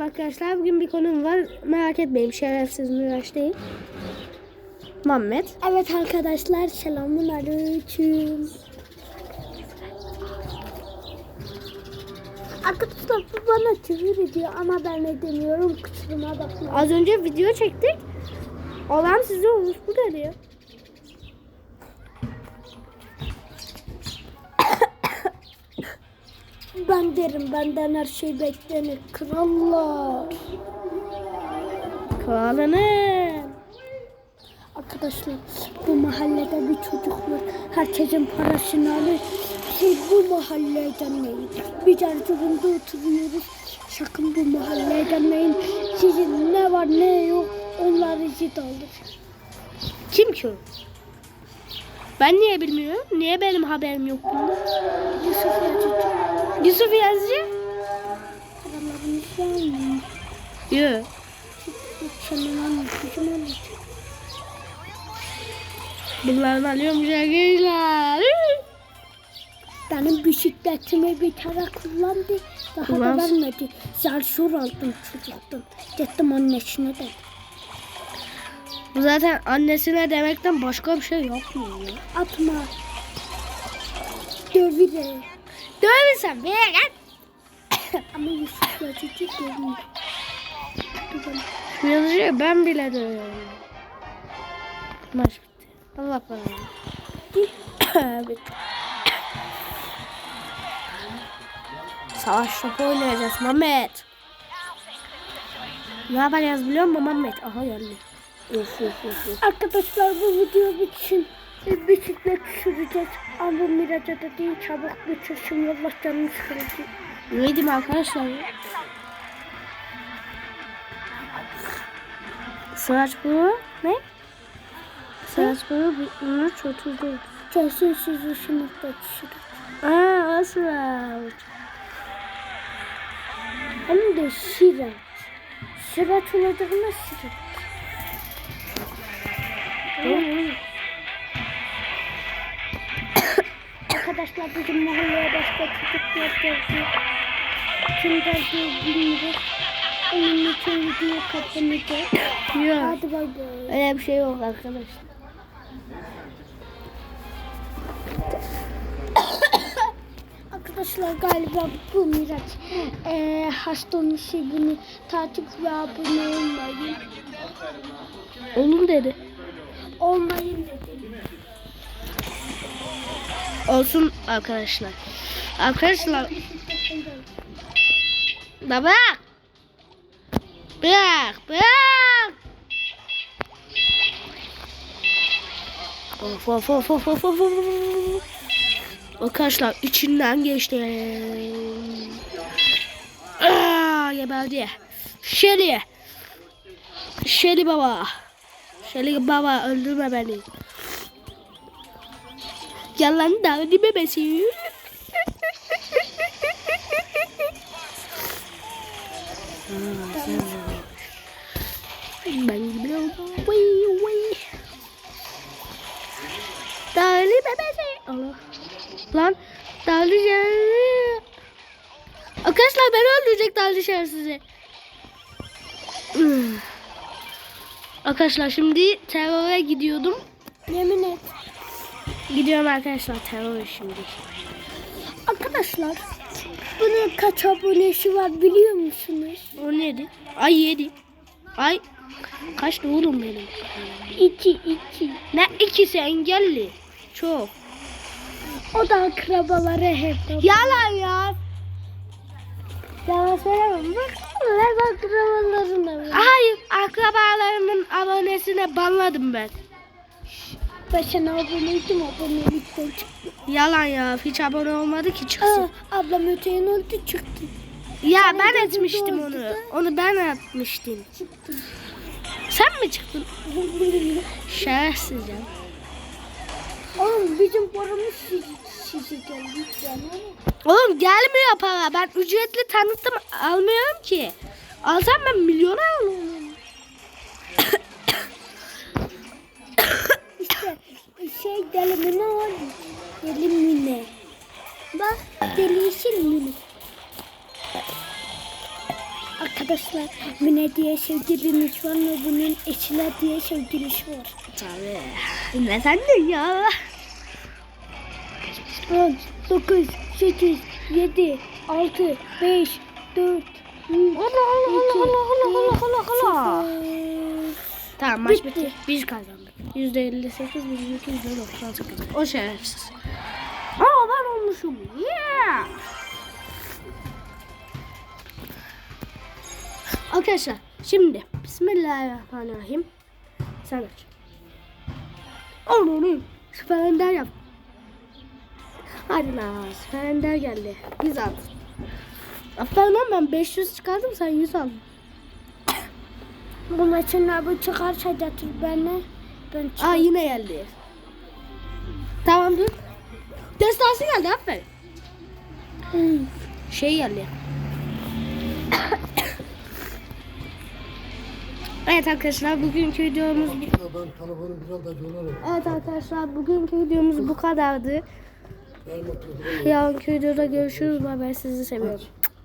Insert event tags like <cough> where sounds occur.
merhaba arkadaşlar. Bugün bir konum var. Merak etmeyin şerefsiz Miraç değil. Muhammed. Evet arkadaşlar selamun aleyküm. Arkadaşlar bu bana küfür ediyor ama ben edemiyorum kusuruma bakma. Az önce video çektik. Olan size olmuş bu dedi ya. Ben derim benden her şey beklenir krallar. Kralının. Arkadaşlar bu mahallede bir çocuk var. Herkesin parasını alır. Şey bu mahalleye gelmeyin. Bir çocukunda oturuyoruz. Sakın bu mahalleye gelmeyin. Sizin ne var ne yok onları zit alır. Kim ki o? Ben niye bilmiyorum? Niye benim haberim yok bunda? Yusuf Yazıcı. Yusuf Yazıcı? Paralarını şu an Yok. Bunların alıyormuş arkadaşlar. Benim bisikletimi bir kere kullandı. Daha da Kullansın. vermedi. Zar aldım çocuktan. Gittim annesine de. Bu zaten annesine demekten başka bir şey yapmıyor ya. Atma. Dövüle. Dövmesen be gel. <coughs> Ama Yusuf Yazıcı dövmüyor. Yazıcıyı ben bile dövüyorum. Maç bitti. Allah <coughs> bana. evet. Savaş topu oynayacağız Mehmet. Ne yapacağız biliyor musun Mehmet? Aha geldi. Arkadaşlar bu video bitsin. Bisiklet süreceğiz. Ama bu Miraç'a da değil çabuk bitirsin. Allah canını sıkılsın. Neydim arkadaşlar? Sıraç bu ne? Sıraç bu 13 34. Kesin sizi sınıfta düşürür. Aa Sıraç. Hem de Şiraç. Şiraç olacağına Şiraç. Arkadaşlar bizim mahalleye başka çocuklar geldi. Kim geldi bilmiyoruz. Onun için video kapanacak. Yok. Hadi bay bay. Öyle bir şey yok arkadaşlar. <coughs> Arkadaşlar galiba bu Miraç ee, hasta olmuş şey bunu takip ve abone olmayın. Onun dedi. Olmayın dedi. Olsun arkadaşlar. Arkadaşlar da bırak. Bırak. Of of of of of of. Arkadaşlar içinden geçti. Aa, geberdi. Şeli. Şeli baba. Şeli baba öldürme beni. Yalan da bebesi. Dağlı bebesi. Allah. Lan dağlı şerefsiz. Arkadaşlar beni öldürecek dağlı şerefsizi. Hmm. Arkadaşlar şimdi teröre gidiyordum. Yemin et. Gidiyorum arkadaşlar teröre şimdi. Arkadaşlar bunun kaç abonesi var biliyor musunuz? O neydi? Ay yedi. Ay kaçtı oğlum benim? İki iki. Ne ikisi engelli. Çok. O da akrabaları hep. Yalan ya. Yalan söylemem. Bak hep akrabalarına. var. Hayır akrabalarımın abonesine banladım ben. Sana aboneydim abonelikten çıktı. Yalan ya hiç abone olmadı ki Aa, çıksın. ablam öteyin oldu çıktı. ya senin ben etmiştim onu. da. Onu ben atmıştım. Çıktı. Sen mi çıktın? Şerefsiz ya. Oğlum bizim paramız sizi, geldi. Oğlum gelmiyor para. Ben ücretli tanıtım almıyorum ki. Alsam ben milyona alırım. Şey delimine var. Delimine. Bak delişin mini. Arkadaşlar Mine diye sevgiliniz var mı? Bunun eşiler diye sevgilisi var. Tabii. Ne sandın ya? 10, 9, 8, 7, 6, 5, 4, 3, Allah Allah Allah Allah Allah Allah Allah. Tamam maç Bitti. bitti. Biz kazandık. Yüzde 58, bizimki yüzde 98. O şerefsiz. Aa ben olmuşum. Yeah. Arkadaşlar şimdi Bismillahirrahmanirrahim. Sen aç. Oğlum Süper Ender yap. Hadi lan Süper Ender geldi. 100 aldın. Aferin lan ben 500 çıkardım sen 100 aldın. Bu maçın bu çıkarsa getir beni. Ben çık- Aa yine geldi. Tamam dur. Destansı geldi aferin. Hmm. Şey geldi. evet arkadaşlar bugünkü videomuz Ya ben telefonu biraz da dolarım. Evet arkadaşlar bugünkü videomuz bu kadardı. Kırdım. Yarınki videoda görüşürüz. Bay bay sizi seviyorum.